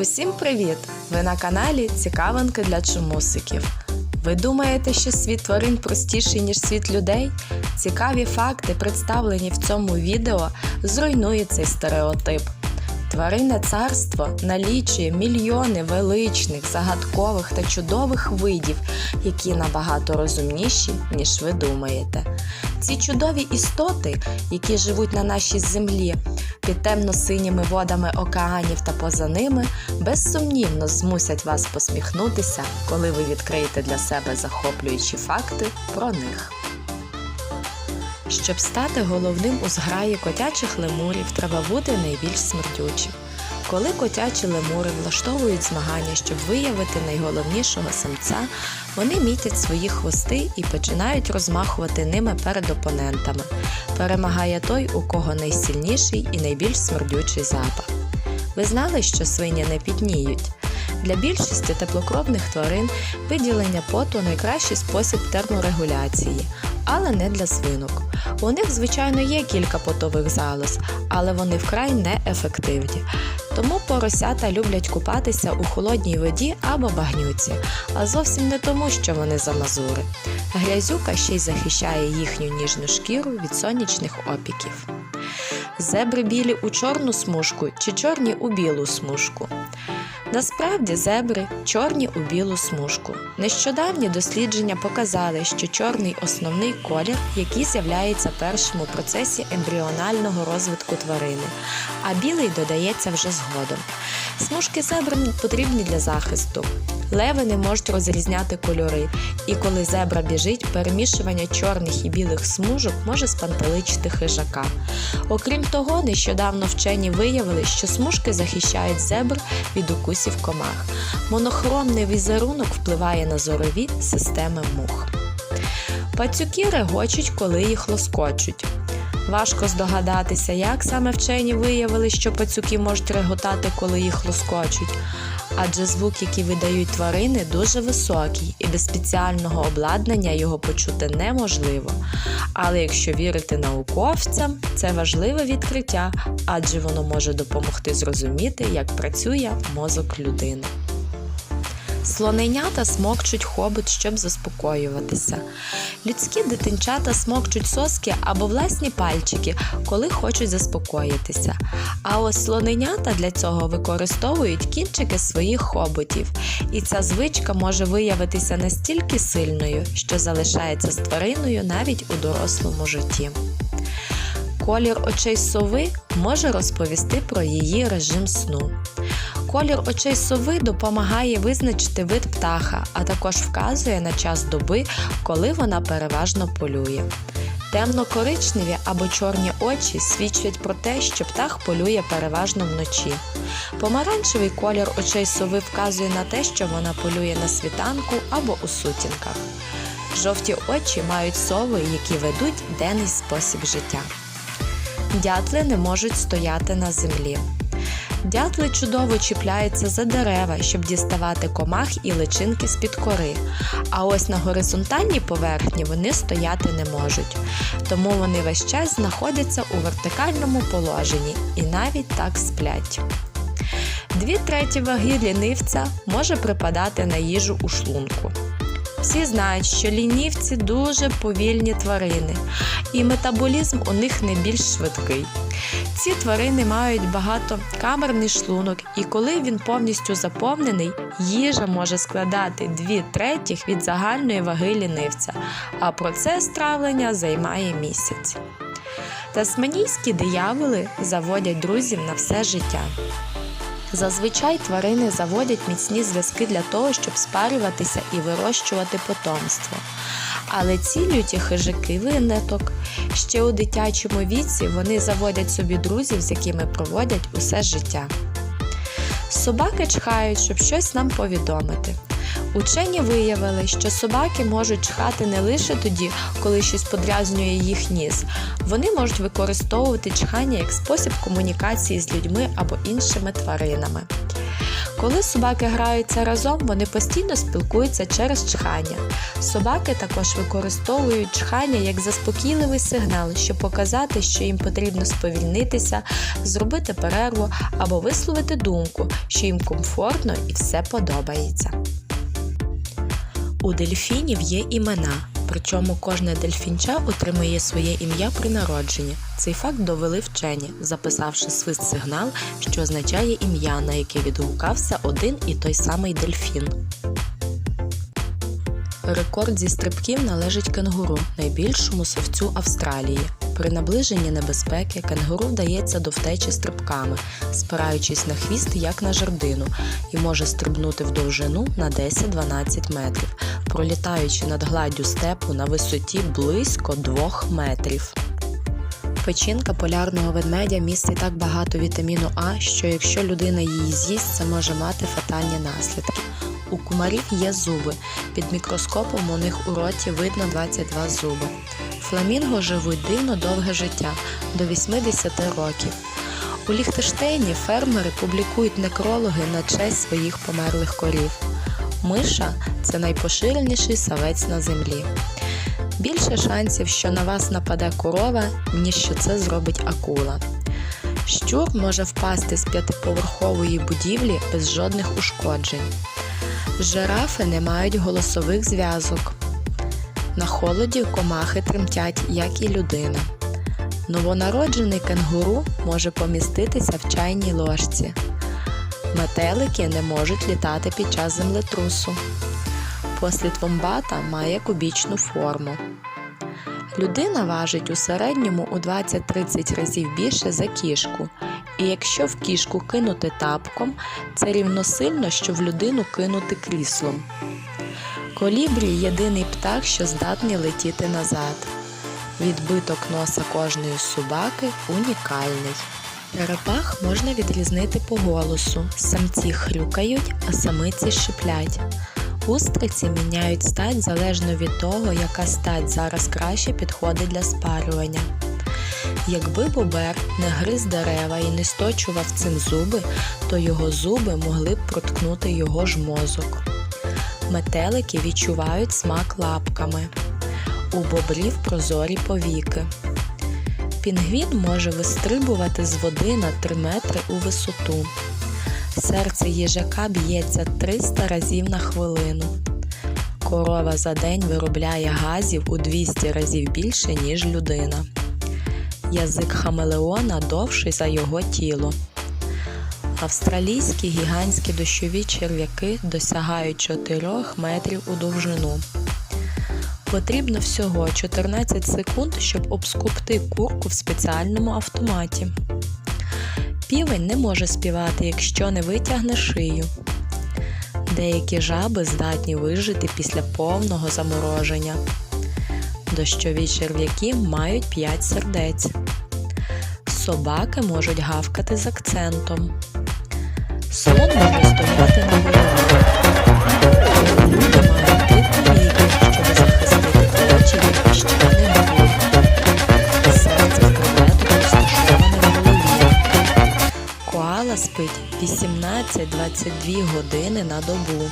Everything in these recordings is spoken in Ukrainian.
Усім привіт! Ви на каналі Цікавинки для чомусиків. Ви думаєте, що світ тварин простіший, ніж світ людей? Цікаві факти, представлені в цьому відео, зруйнують цей стереотип. Тваринне царство налічує мільйони величних, загадкових та чудових видів, які набагато розумніші, ніж ви думаєте. Ці чудові істоти, які живуть на нашій землі, під темно-синіми водами океанів та поза ними, безсумнівно змусять вас посміхнутися, коли ви відкриєте для себе захоплюючі факти про них. Щоб стати головним у зграї котячих лемурів, треба бути найбільш смердючим. Коли котячі лемури влаштовують змагання, щоб виявити найголовнішого самця, вони мітять свої хвости і починають розмахувати ними перед опонентами. Перемагає той, у кого найсильніший і найбільш смердючий запах. Ви знали, що свині не пітніють? Для більшості теплокровних тварин виділення поту найкращий спосіб терморегуляції, але не для свинок. У них, звичайно, є кілька потових залоз, але вони вкрай неефективні. Тому поросята люблять купатися у холодній воді або багнюці, а зовсім не тому, що вони замазури. Грязюка ще й захищає їхню ніжну шкіру від сонячних опіків. Зебри білі у чорну смужку чи чорні у білу смужку. Насправді зебри чорні у білу смужку. Нещодавні дослідження показали, що чорний основний колір, який з'являється першим у процесі ембріонального розвитку тварини, а білий додається вже згодом. Смужки зебр потрібні для захисту. Леви не можуть розрізняти кольори, і коли зебра біжить, перемішування чорних і білих смужок може спантеличити хижака. Окрім того, нещодавно вчені виявили, що смужки захищають зебр від укусів комах. Монохромний візерунок впливає на зорові системи мух. Пацюки регочуть, коли їх лоскочуть. Важко здогадатися, як саме вчені виявили, що пацюки можуть реготати, коли їх лоскочуть. Адже звук, який видають тварини, дуже високий, і без спеціального обладнання його почути неможливо. Але якщо вірити науковцям, це важливе відкриття, адже воно може допомогти зрозуміти, як працює мозок людини. Слоненята смокчуть хобот, щоб заспокоюватися. Людські дитинчата смокчуть соски або власні пальчики, коли хочуть заспокоїтися. А ось слоненята для цього використовують кінчики своїх хоботів. І ця звичка може виявитися настільки сильною, що залишається з твариною навіть у дорослому житті. Колір очей сови може розповісти про її режим сну. Колір очей сови допомагає визначити вид птаха, а також вказує на час доби, коли вона переважно полює. Темно-коричневі або чорні очі свідчать про те, що птах полює переважно вночі. Помаранчевий колір очей сови вказує на те, що вона полює на світанку або у сутінках. Жовті очі мають сови, які ведуть денний спосіб життя. Дятли не можуть стояти на землі. Дятли чудово чіпляються за дерева, щоб діставати комах і личинки з-під кори. А ось на горизонтальній поверхні вони стояти не можуть. Тому вони весь час знаходяться у вертикальному положенні і навіть так сплять. Дві треті ваги лінивця може припадати на їжу у шлунку. Всі знають, що лінівці дуже повільні тварини, і метаболізм у них не більш швидкий. Ці тварини мають багатокамерний шлунок, і коли він повністю заповнений, їжа може складати 2 третіх від загальної ваги лінивця, а процес травлення займає місяць. Тасманійські дияволи заводять друзів на все життя. Зазвичай тварини заводять міцні зв'язки для того, щоб спарюватися і вирощувати потомство. Але ці люті хижаки виняток. Ще у дитячому віці вони заводять собі друзів, з якими проводять усе життя. Собаки чхають, щоб щось нам повідомити. Учені виявили, що собаки можуть чхати не лише тоді, коли щось подразнює їх ніс. Вони можуть використовувати чхання як спосіб комунікації з людьми або іншими тваринами. Коли собаки граються разом, вони постійно спілкуються через чхання. Собаки також використовують чхання як заспокійливий сигнал, щоб показати, що їм потрібно сповільнитися, зробити перерву або висловити думку, що їм комфортно і все подобається. У дельфінів є імена, причому кожне дельфінча отримує своє ім'я при народженні. Цей факт довели вчені, записавши свист-сигнал, що означає ім'я, на яке відгукався один і той самий дельфін. Рекорд зі стрибків належить кенгуру, найбільшому совцю Австралії. При наближенні небезпеки кенгуру вдається до втечі стрибками, спираючись на хвіст як на жердину, і може стрибнути в довжину на 10-12 метрів, пролітаючи над гладдю степу на висоті близько 2 метрів. Печінка полярного ведмедя містить так багато вітаміну А, що якщо людина її з'їсть, це може мати фатальні наслідки. У кумарів є зуби. Під мікроскопом у них у роті видно 22 зуби. Фламінго живуть дивно довге життя до 80 років. У Ліхтештейні фермери публікують некрологи на честь своїх померлих корів. Миша це найпоширеніший савець на землі. Більше шансів, що на вас нападе корова, ніж що це зробить акула. Щур може впасти з п'ятиповерхової будівлі без жодних ушкоджень. Жирафи не мають голосових зв'язок. На холоді комахи тремтять, як і людина. Новонароджений кенгуру може поміститися в чайній ложці. Метелики не можуть літати під час землетрусу. Послід вомбата має кубічну форму. Людина важить у середньому у 20-30 разів більше за кішку, і якщо в кішку кинути тапком, це рівносильно, що в людину кинути кріслом. Колібрі єдиний птах, що здатний летіти назад. Відбиток носа кожної собаки унікальний. Черепах можна відрізнити по голосу. Самці хрюкають, а самиці шиплять. Устриці міняють стать залежно від того, яка стать зараз краще підходить для спарювання. Якби бобер не гриз дерева і не сточував цим зуби, то його зуби могли б проткнути його ж мозок. Метелики відчувають смак лапками. У бобрів прозорі повіки. Пінгвін може вистрибувати з води на 3 метри у висоту. Серце їжака б'ється 300 разів на хвилину. Корова за день виробляє газів у 200 разів більше, ніж людина. Язик хамелеона довший за його тіло. Австралійські гігантські дощові черв'яки досягають 4 метрів у довжину. Потрібно всього 14 секунд, щоб обскупти курку в спеціальному автоматі. Півень не може співати, якщо не витягне шию. Деякі жаби здатні вижити після повного замороження. Дощові черв'яки мають 5 сердець. Собаки можуть гавкати з акцентом. Слон може стояти на голові. Люди мають тиху віки, щоб захистити очі від піщаних бурь. Серце креветок розташоване в голові. Коала спить 18-22 години на добу.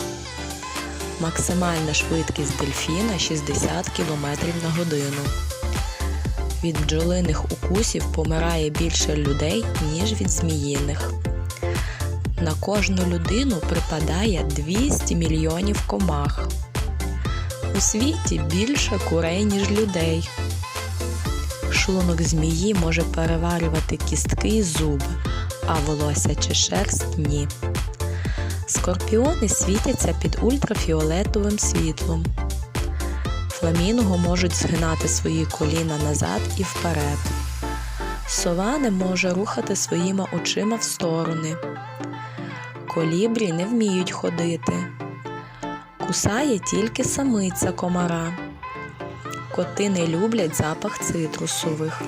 Максимальна швидкість дельфіна 60 км на годину. Від бджолиних укусів помирає більше людей, ніж від зміїних. На кожну людину припадає 200 мільйонів комах. У світі більше курей, ніж людей. Шлунок змії може переварювати кістки і зуби, а волосся чи шерсть ні. Скорпіони світяться під ультрафіолетовим світлом. Фламінго можуть згинати свої коліна назад і вперед. Сова не може рухати своїми очима в сторони. Колібрі не вміють ходити. Кусає тільки самиця комара. Коти не люблять запах цитрусових.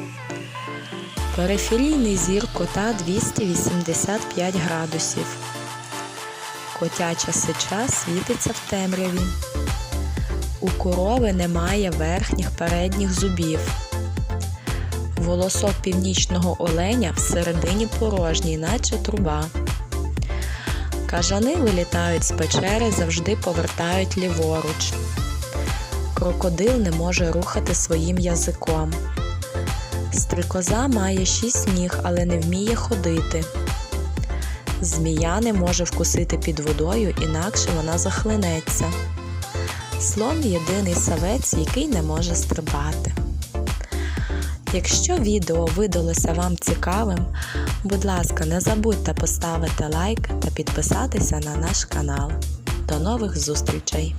Периферійний зір кота 285 градусів. Котяча сича світиться в темряві. У корови немає верхніх передніх зубів. Волосок північного оленя всередині порожній, наче труба. Кажани вилітають з печери, завжди повертають ліворуч. Крокодил не може рухати своїм язиком. Стрикоза має шість ніг, але не вміє ходити. Змія не може вкусити під водою, інакше вона захлинеться. Слон єдиний савець, який не може стрибати. Якщо відео видалося вам цікавим, будь ласка, не забудьте поставити лайк та підписатися на наш канал. До нових зустрічей!